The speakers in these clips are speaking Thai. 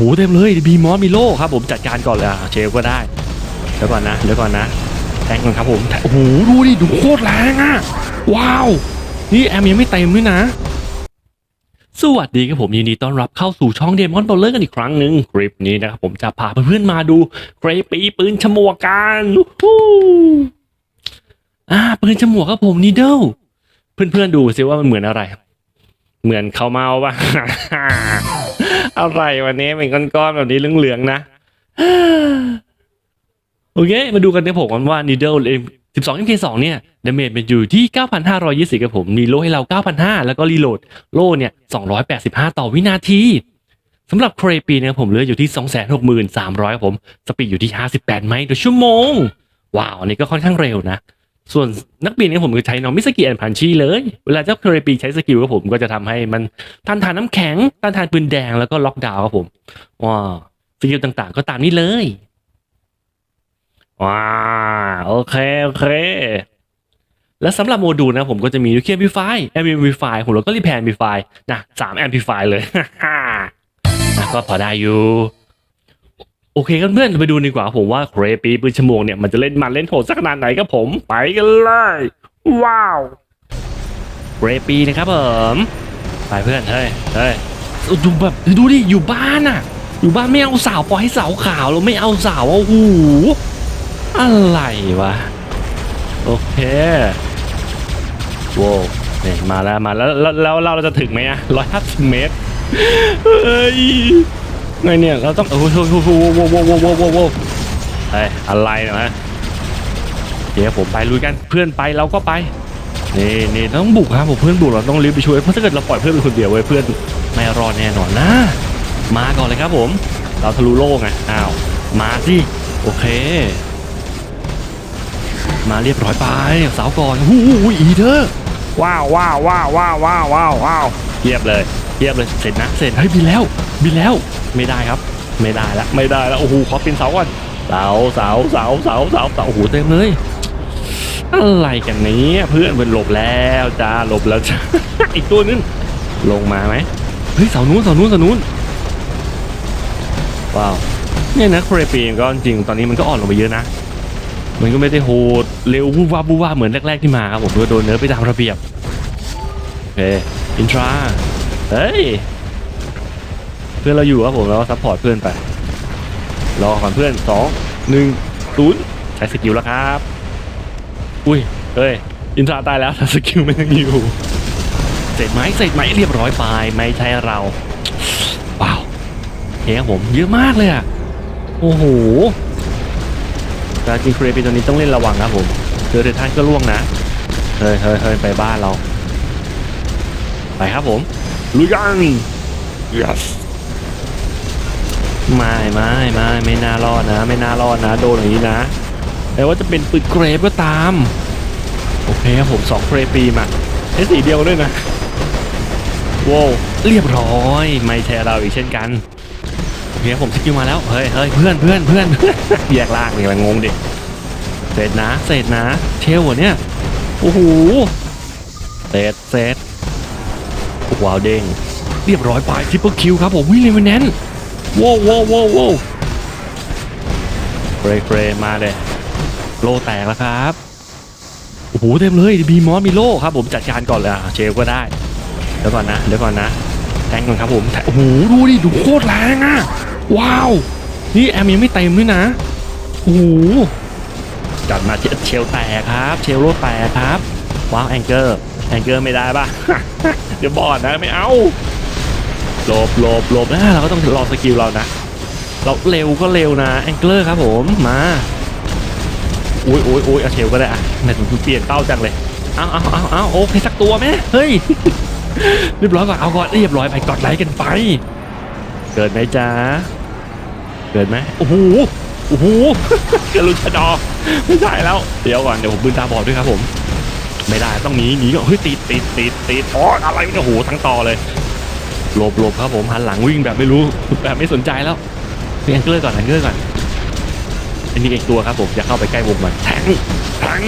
หเต็มเลยบีมอสมีโล่ครับผมจัดการก่อนเลยเชลก็ได้เดี๋ยวก่อนนะเดี๋ยวก่อนนะแทงก่อนครับผมโอ้โหดูดิดูโคตรแรงอะว้าว นี่แอมยังไม่เต็มด้วยนะสวัสดีครับผมยินดีต้อนรับเข้าสู่ช่องเดมอนบอลเลอร์กันอีกครั้งหนึ่งคลิปนี้นะครับผมจะพาเพื่อนๆมาดูเกรปีปืนฉมวกกันวู้ฮู้อ่าปืนฉมวกครับผมนีเดิลเพื่อนๆดูซิว่ามันเหมือนอะไร เหมือนเขาเมาปะ อะไรวันนี้เป็นก้อนๆแบบนี้เหลืองๆนะ โอเค มาดูกันนะผมว่า Needle 12 MK2 เนี่ยดาเมจมันอยู่ที่ 9,520ครับผม มีโล่ให้เรา 9,500 แล้วก็รีโหลด โล่เนี่ย 285 ต่อวินาทีสำหรับเครปีนะครับผมเหลืออยู่ที่ 263,300ครับผม สปีดอยู่ที่ 58 ไมล์ต่อชั่วโมง ว้าว อันนี้ก็ค่อนข้างเร็วนะ ส่วนนักบินเนี่ยผมก็ใช้น้องมิสกิแอนพันชีเลย เวลาเจ้าเครปีใช้สกิลครับผมก็จะทำให้มันต้านทานน้ำแข็งต้านทานปืนแดงแล้วก็ล็อกดาวน์ครับผมว้าสกิลต่างๆ ก็ตามนี้เลยว้าโอเค โอเค และสำหรับโมดูลนะผมก็จะมีลูเคียมพิฟายแอมพิฟายผมแล้วก็รีแพนพิฟายนะสามแอมพิฟายเลยนะก็พอได้อยู่ โอเคกันเพื่อนไปดูดีกว่าผมว่าเครปีปืนชมวงเนี่ยมันจะเล่นมันเล่นโหดสักขนาดไหนครับผมไปกันเลย ว้าวเครปีนะครับผมไปเพื่อนเฮ้ยเฮ้ยดูแบบดูดิอยู่บ้านอะอยู่บ้านไม่เอาสาวปล่อยให้สาวขาวเราไม่เอาสาวโอ้โหอะไรวะโอเคโว้นี่มาแล้วมาแล้วแล้วแล้วแล้วเราจะถึงไหมอะร้อยห้าสิบเมตรเฮ้ย ไงเนี่ยเราต้องโอ้โหโอ้โหโอ้โหโอ้โหโอ้โหโอ้โหโอ้โหเฮ้ยอะไรนะเดี๋ยวผมไปลุยกันเพื่อนไปเราก็ไปนี่นี่ต้องบุกครับผมเพื่อนบุกเราต้องรีบไปช่วยเพราะถ้าเกิดเราปล่อยเพื่อนไปคนเดียวไว้ยเพื่อนไม่รอดแน่นอนนะ มาก่อนเลยครับผม เราทะลุโลกไงอ้าวมาสิโอเค มาเรียบร้อยไปสาวก่อนหูอีเธอ ว้าวว้าวว้าวว้าวว้าวว้าวว้าวเรียบเลยเรียบเลยเสร็จนะเสร็จเฮ้ยบินแล้วบินแล้วไม่ได้ครับ ไม่ได้ละไม่ได้ละโอ้โหขอปีนเสาก่อนเสาเสาเสาเสาเสาเสาโอ้โหเต็มเลยอะไรกันเนี้เพื่อนมันหลบแล้วจ้าหลบแล้วจ้าอีกตัวนึงลงมาไหมเฮ้ยเสานู้นเสานู้นเสานู้นว้าวเนี่ยนะเครปีก็จริงๆตอนนี้มันก็อ่อนลงไปเยอะนะ มันก็ไม่ได้โหด เร็ววูบวาบวูบวาบเหมือนแรกๆที่มาครับผมด้วยโดนเนื้อไปตามระเบียบโอเคอินทราเฮ้ยเพื่อนเราอยู่ครับผมเราก็ซัพพอร์ตเพื่อนไป รอก่อนเพื่อนสองหนึ่งศูนย์ใช้สกิลแล้วครับ อุ้ยเฮ้ยอินทราตายแล้วแต่สกิลไมันยังอยู่เสร็จไหมเสร็จไหมเรียบร้อยไปไม่ใช่เราว้าวเฮ้ยผมเยอะมากเลยอะโอ้โห การกินเครปีตัวนี้ต้องเล่นระวังครับผมเจอเดท่านก็ล่วงนะเฮ้ยเฮ้ยเฮ้ยไปบ้านเรา ไปครับผมลุยกัน yes ไม่ไม่ไม่ไม่น่ารอดนะ ไม่น่ารอดนะ โดนอย่างนี้นะแต่ว่าจะเป็นปืนเกรฟก็ตาม โอเคครับผมสองเครปีมาใช้สีเดียวด้วยนะว้าวเรียบร้อย ไม่ใช่เราอีกเช่นกัน โอเคผมสกิลมาแล้ว เฮ้ยเฮ้ยเพื่อนเพื่อนเพื่อนแยกล่างนี่มันงงดิเสร็จนะเสร็จนะเชลวะเนี่ยโอ้โหเสร็จเสร็จว้าวเด้งเรียบร้อยไปทริปเปิลคิวครับผมวิ่งเลยมันแน่นว้าวว้าวว้าวว้าวเฟรย์เฟรย์มาเลยโลแตกแล้วครับโอ้โหเต็มเลยบีมอสมีโล่ครับผมจัดการก่อนเลยอะเชลก็ได้เดี๋ยวก่อนนะเดี๋ยวก่อนนะ แทงก่อนครับผมโอ้โหดูดิดูโคตรแรงอะว้าวนี่แอมยังไม่เต็มด้วยนะโอ้โหจัดมาเชลแตกครับ เชลโลแตกครับว้าวแองเกอร์แองเกอร์ไม่ได้ป่ะเดี๋ยวบอดนะไม่เอาหลบหลบหลบนะเราก็ต้องรอสกิลเรานะ เราเร็วก็เร็วนะแองเกอร์ครับผมมาอุ้ยอุ้ยอุ้ยเอาเชลก็ได้อะไหนถึงเปลี่ยนเป้าจังเลยเอาเอาเอาเอาโอเคสักตัวไหมเฮ้ย เรียบร้อยก่อนเอาก่อนเรียบร้อยไปกดไลค์กันไป เกิดไหมจ๊ะเกิดไหมโอ้โหโอ้โหกระลุชะดอไม่ใช่แล้วเดี๋ยวก่อนเดี๋ยวผมบืนตาบอดด้วยครับผม ไม่ได้ต้องหนีหนีก็เฮ้ยติดติดติดติดอ๋ออะไรเนี่ยโอ้โหทั้งต่อเลยหลบหลบครับผมหันหลังวิ่งแบบไม่รู้แบบไม่สนใจแล้วเรียนเกลือก่อนแองเกอร์ก่อนอันนี้อีกตัวครับผมจะเข้าไปใกล้วงมันแทงแทง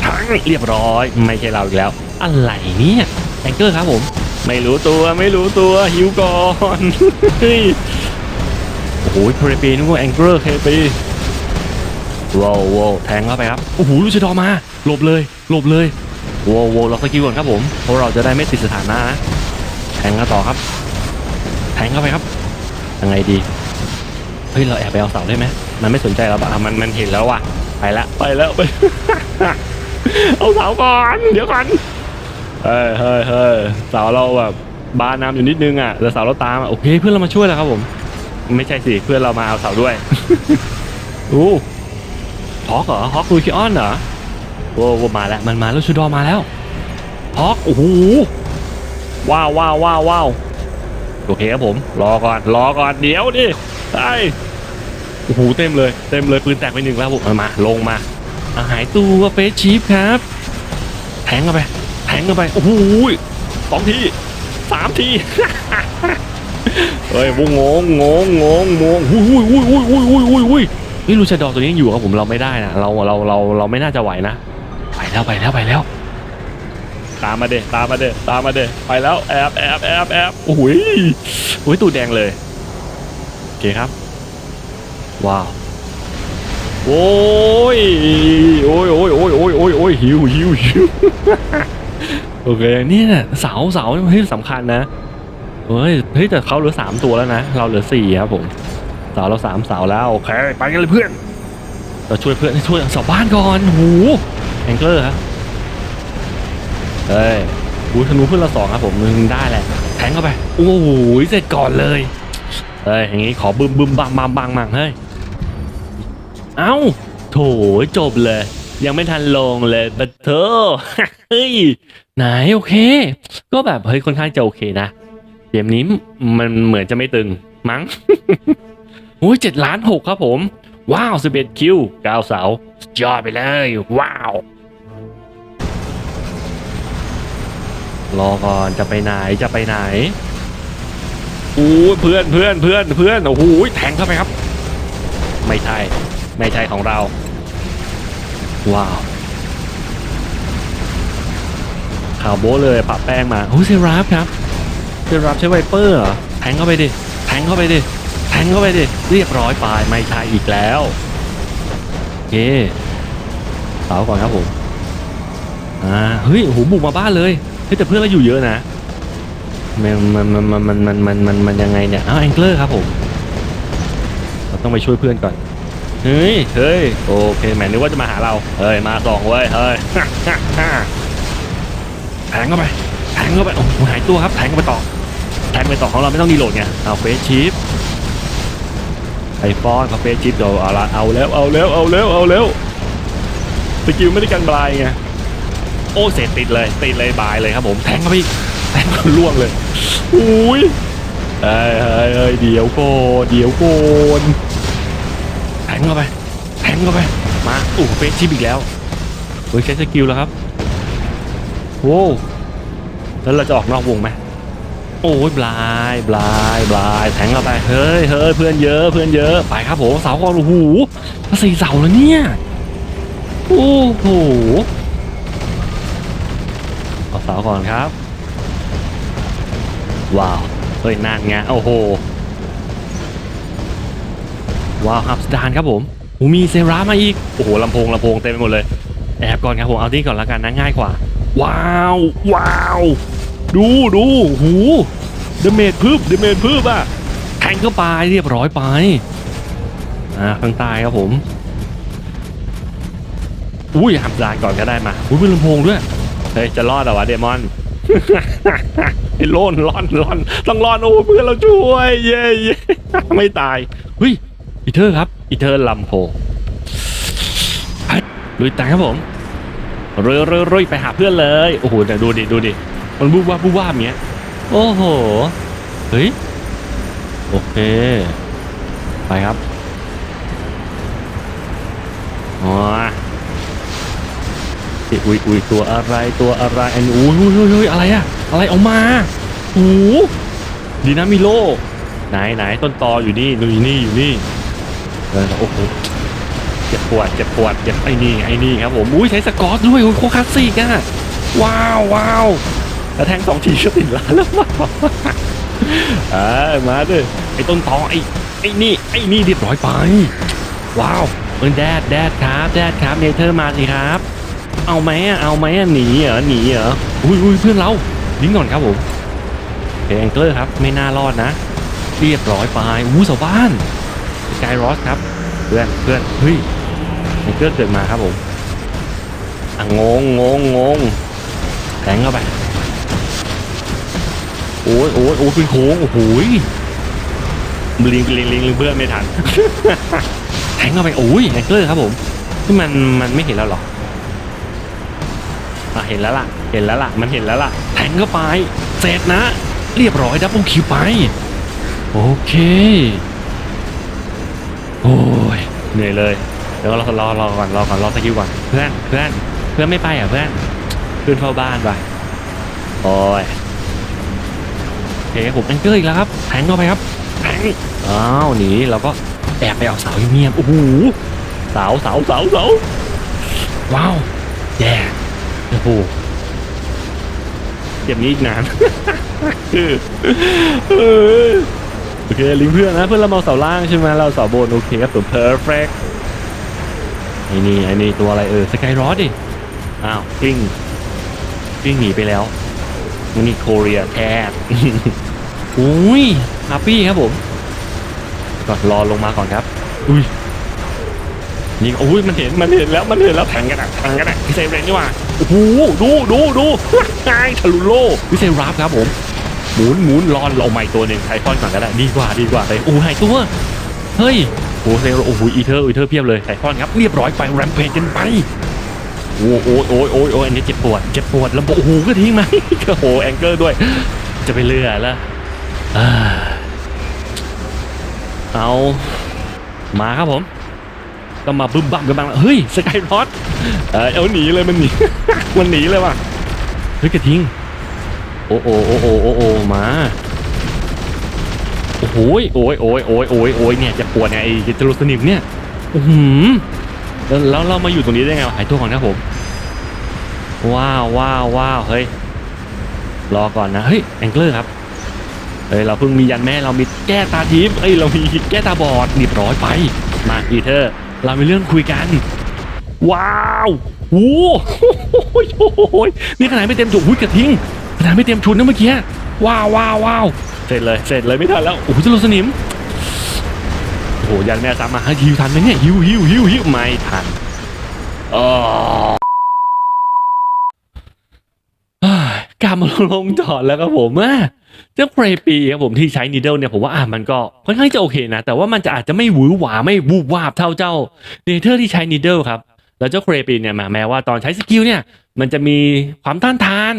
แทงเรียบร้อย ไม่ใช่เราอีกแล้ว อะไรเนี่ย แองเกอร์ครับผม ไม่รู้ตัวไม่รู้ตัวหิวก่อนเฮ้ยโอ้ยเครปีนึกว่าแองเกอร์เครปีว้าวว้าวแทงเข้าไปครับโอ้โหลูชดอมาหลบเลยหลบเลยว้าวว้าวเราสกิลก่อนครับผมเพราะเราจะได้ไม่ติดสถานะนะแทงกันต่อครับ แทงเข้าไปครับยังไงดีเฮ้ยเราแอบไปเอาเสาได้ไหมมันไม่สนใจเราปะอะมันมันเห็นแล้วว่ะไปละไปแล้วไปเอาเสาก่อนเดี๋ยวก่อน เฮ้ยเฮ้ยเฮ้ยเสาเราแบบบานน้ำอยู่นิดนึงอะแต่เสาเราตามอะโอเคเพื่อนเรามาช่วยแล้วครับผม ไม่ใช่สิเพื่อนเรามาเอาเสาด้วยอู้ฮอกเหรอฮอกลูคิออนเหรอโอ้โหมาแล้วมันมาแล้วชูดอมาแล้วฮอกโอ้โหว้าวว้าวว้าวว้าวโอเคครับผมรอก่อนรอก่อนเดี๋ยวดิไอ้โอ้โหเต็มเลยเต็มเลยปืนแตกไปหนึ่งแล้วผมเอามาลงมาอาหายตัวเฟสชีฟครับแทงเข้าไปแท งเข้าไป โอ้โหสองทีสามที เฮ้ยวงงงงงงงงงอุ้ยอุ้ยอุ้ยอุ้ยอุ้ยอุ้ยอุ้ยอุ้ยเฮ้ยลูชาดอตัวนี้อยู่ครับผมเราไม่ได้นะเราเราเราเราไม่น่าจะไหวนะ ไปแล้วไปแล้วไปแล้ว ตามมาเดตามมาเดตามมาเดไปแล้วแอบแอบแอบแอบโอ้ยโอ้ยตูดแดงเลยโอเคครับ ว้าวโอ้ยโอ้ยโอ้ยโอ้ยโอ้ยโอ้ยโอ้ยหิวหิวหิว โอเคนี่น่ะเสาเสาเฮ้ยสำคัญนะเฮ้ยเฮ้ยแต่เขาเหลือสามตัวแล้วนะ เราเหลือสี่ครับผมเสาเราสามเสาแล้วโอเคไปกันเลยเพื่อนเราช่วยเพื่อนช่วยเสาบ้านก่อนหูแองเกอร์ครับเฮ้ยบูธนูเพื่อนเราสองครับผมมึงได้แหละแทงเข้าไปโอ้โหเสร็จก่อนเลยเฮ้ยอย่างงี้ขอบึมบึมบังบังบังบังเฮ้ยเอ้าโถจบเลย ยังไม่ทันลงเลยบัตเธอร์เฮ้ย ไหนโอเค ก็แบบเฮ้ยค่อนข้างจะโอเคนะเกมนี้มันเหมือนจะไม่ตึงมั้งโอ้ยเจ็ดล้านหกครับผม ว้าวสิบเอ็ดคิวเก้าเสาสุดยอดไปเลย ว้าว รอก่อนจะไปไหนจะไปไหนโอ้เพื่อนเพื่อนเพื่อนเพื่อนโอ้โหแทงเข้าไปครับ ไม่ใช่ ไม่ใช่ของเรา ว้าว ข่าวโบ้เลยปะแป้งมาโอ้ยเซราฟครับเซราฟใช้ไวเปอร์เหรอแทงเข้าไปดิแทงเข้าไปดิแทงเข้าไปดิเรียบร้อยไปไม่ใช่อีกแล้วโอเคเสาก่อนครับผมอ่าเฮ้ยโหบุกมาบ้านเลยเฮ้ยแต่เพื่อนเราอยู่เยอะนะมันมันมันมันมันมันมันมันมันยังไงเนี่ยอ้าวแองเกอร์ครับผมเราต้องไปช่วยเพื่อนก่อนเฮ้ยเฮ้ยโอเคแหมนึกว่าจะมาหาเราเฮ้ยมาสองเว้ยเฮ้ย แทงเข้าไปแทงเข้าไปโอ้โหหายตัวครับแทงเข้าไปต่อแทงไปต่อของเราไม่ต้องรีโหลดไงเอาเฟสชิปไอฟอนเขาเฟสชิปเดี๋ยวเอาละเอาแล้วเอาแล้วเอาแล้วเอาแล้วสกิลไม่ได้กันบลายไงโอ้เสร็จติดเลยติดเลยบายเลยครับผมแทงเข้าไปแทงเข้าล่วงเลยอุ้ยเฮ้ยเฮ้ยเฮ้ยเดี๋ยวโกนเดี๋ยวโกนแทงเข้าไปแทงเข้าไปมาอู้เฟสชิปอีกแล้วเฮ้ยใช้สกิลแล้วครับ โว้แล้วเราจะออกนอกวงไหมโอ้ยบลายบลายบลายแทงเข้าไปเฮ้ยเฮ้ยเพื่อนเยอะเพื่อนเยอะไปครับผมเสาก่อนโอ้โหมาสี่เสาแล้วเนี่ยโอ้โหเอาเสาก่อนครับ ว้าวเฮ้ยนั่นไงโอ้โหว้าวฮับสดานครับผมโอ้มีเซรามาอีกโอ้โหลำโพงลำโพงเต็มไปหมดเลยแอบก่อนครับผมเอาที่ก่อนละกันนะง่ายกว่า ว้าว ว้าว ดูดูหูเดเมจพืบเดเมจพืบอะแทงเข้าไปเรียบร้อยไปอ่าข้างใต้ครับผม อุ้ยหับดานก่อนก็ได้มา อุ้ยมีลำโพงด้วย เฮ้ย จะรอดเหรอวะเดมอนไอ้ล่นร่อนร่อนต้องร่อนโอ้เพื่อนเราช่วย เย้เย้ไม่ตายเฮ้ยอีเทอร์ครับ อีเทอร์ลำโพงลุยตายครับผม รยเรื่อยเรื่อยไปหาเพื่อนเลย โอ้โหเดี๋ยวดูดิดูดิ มันบูบว่าบูบว่าเงี้ย โอ้โห เฮ้ย โอเค ไปครับอ๋ออุ๊ยอุ้ยอุ้ยตัวอะไรตัวอะไรอันนี้อุ้ยอุ้ยอุ้ยอุ้ยอะไรอะอะไรออกมาโอ้ดีนะมิโลไหนไหนต้นตออยู่นี่ดูอยู่นี่อยู่นี่โอ้โห เจ็บปวดเจ็บปวดเจ็บไอ้นี่ไอ้นี่ครับผมอุ้ยใช้สกอตด้วยโอ้ยโคคาสสิกอะว้าวว้าวแล้วแทงสองทีก็ติดล้านแล้วเออมาดิไอ้ต้นตอไอ้ไอ้นี่ไอ้นี่เรียบร้อยไป ว้าวเออแดดแดดครับแดดครับเนเธอร์มาสิครับ เอาไหมอะเอาไหมอะหนีเหรอหนีเหรออุ้ยอุ้ยเพื่อนเราดิ้งก่อนครับผมเแองเกอร์ครับไม่น่ารอดนะ เรียบร้อยไปอู้สาวบ้านสกายรอสครับ เพื่อนเพื่อนเฮ้ย เกอร์เกิดมาครับผมอะงงงงงงแทงเข้าไปโอ้ยโอ้ยโอ้ยเป็นโค้งโอ้โหลิงลิงลิงลิงเพื่อนไม่ทันแทงเข้าไปโอ้ยแองเกอร์ครับผมที่มันมันไม่เห็นแล้วหรออะเห็นแล้วล่ะ เห็นแล้วล่ะ มันเห็นแล้วล่ะ แทงเข้าไป เสร็จนะ เรียบร้อยดับเบิลคิวไป โอเค โอ้ยเหนื่อยเลย เดี๋ยวรอรอรอก่อนรอก่อนรอสกิลก่อนเพื่อนเพื่อนเพื่อนไม่ไปอะเพื่อนเพื่อนเฝ้าบ้านไปโอ้ยโอเคผมแองเกอร์อีกแล้วครับแทงเข้าไปครับแทงอ้าวหนีเราก็แอบไปเอาเสาเงียบโอ้โหเสาเสาเสาเสาว้าวแย่โอ้โหเกมนี้อีกนานโอเคลิงเพื่อนนะเพื่อนเรามาเสาล่างใช่ไหมเราเสาบนโอเคครับผม perfect ไอ้นี่ไอ้นี่ตัวอะไรเออสกายรอดดิ อ้าวกลิ้งกลิ้งหนีไปแล้วนี่โคเรียแทบอุ้ยฮาปี้ครับผมก็รอลงมาก่อนครับ อุ้ยนี่โอ้ยมันเห็นมันเห็นแล้วมันเห็นแล้วแทงกันอะแทงกันอะพิเศษเรนนี่หว่าโอ้โหดูดูดูไอ้ทะลุโลพิเศษรับครับผมหมุนหมุนรอนเราใหม่ตัวหนึ่งไทฟอนก่อนก็ได้ดีกว่าดีกว่าเลยโอ้หายตัว เฮ้ย โอ้เซลโอ้โหอีเทอร์อีเทอร์เพียบเลยไทฟอนครับเรียบร้อยไปแรมเพจกันไปโอ้โหโอ้ยโอ้ยโอ้ยอันนี้เจ็บปวดเจ็บปวดแล้วโอ้โหก็ทิ้งไหมโอ้โหแองเกอร์ด้วย จะไปเลือแล้วเอามาครับผม ก็มาบึ้มบั่มกันบ้างเฮ้ยสกายรอดเออเอาหนีเลยมันหนีมันหนีเลยว่ะเฮ้ยกระทิ้งโอ้โอโอ้โอโอ้โอมา โอ้โหยโอ้ยโอ้ยโอ้ยโอ้ยโอ้ยเนี่ยจะปวดไงไอ้จรวดสนิมเนี่ยอือหือแล้วแล้วเรามาอยู่ตรงนี้ได้ไงหายตัวก่อนนะผม ว้าวว้าวว้าวเฮ้ยรอก่อนนะเฮ้ยแองเกอร์ครับเฮ้ยเราเพิ่งมียันแม่เรามีแก้ตาทิพย์เอ้ยเรามีแก้ตาบอดเรีบร้อยไปมาอีเธอร์เรามีเรื่องคุยกัน ว้าวโอ้โหนี่ขนาดไม่เต็มจุดหุ้ยกระทิงขนาดไม่เต็มชุดนะเมื่อกี้ ว้าวว้าวว้าวเสร็จเลยเสร็จเลยไม่ทันแล้วโอ้โหจะลงสนิมโอ้โหยันแม่สามมาให้ฮิวทันไหมเนี่ยฮิวฮิวฮิวฮิวไม่ทันอ๋อกลับมาลงจอดแล้วครับผมอะเจ้าเฟรปีครับผมที่ใช้นีเดิลเนี่ยผมว่าอะมันก็ค่อนข้างจะโอเคนะ แต่ว่ามันจะอาจจะไม่หวือหวาไม่วูบวาบเท่าเจ้าเนเธอร์ที่ใช้นีเดิลครับ แล้วเจ้าเฟรปีเนี่ยมาแม้ว่าตอนใช้สกิลเนี่ยมันจะมีความต้านทาน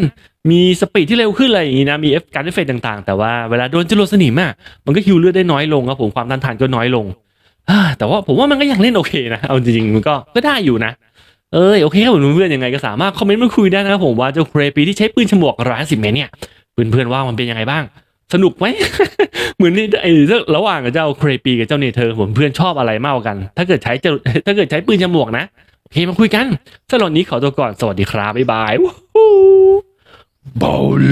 มีสปีดที่เร็วขึ้นอะไรอย่างงี้นะ มีเอฟการเอฟเฟกต่างๆ แต่ว่าเวลาโดนจรวดสนิมอะมันก็คิวเลือดได้น้อยลงครับผมความต้านทานก็น้อยลงแต่ว่าผมว่ามันก็ยังเล่นโอเคนะ เอาจริงๆมันก็ก็ได้อยู่นะ เอ้ยโอเคครับผมเพื่อนๆยังไงก็สามารถคอมเมนต์มาคุยได้นะครับผมว่าเจ้าเครปีที่ใช้ปืนฉมวกร้อยสิบเมตรเนี่ยเพื่อนๆว่ามันเป็นยังไงบ้าง สนุกไหมเหมือนนี่ไอ้ระหว่างกับเจ้าเครปีกับเจ้าเนเธอร์ผมเพื่อนชอบอะไรมากกว่ากัน ถ้าเกิดใช้ถ้าเกิดใช้ปืนฉมวกนะ โอเคมาคุยกันสำหรับนนี้ขอตัวก่อน สวัสดีครับ บ๊ายบายวู้ฮู้บอล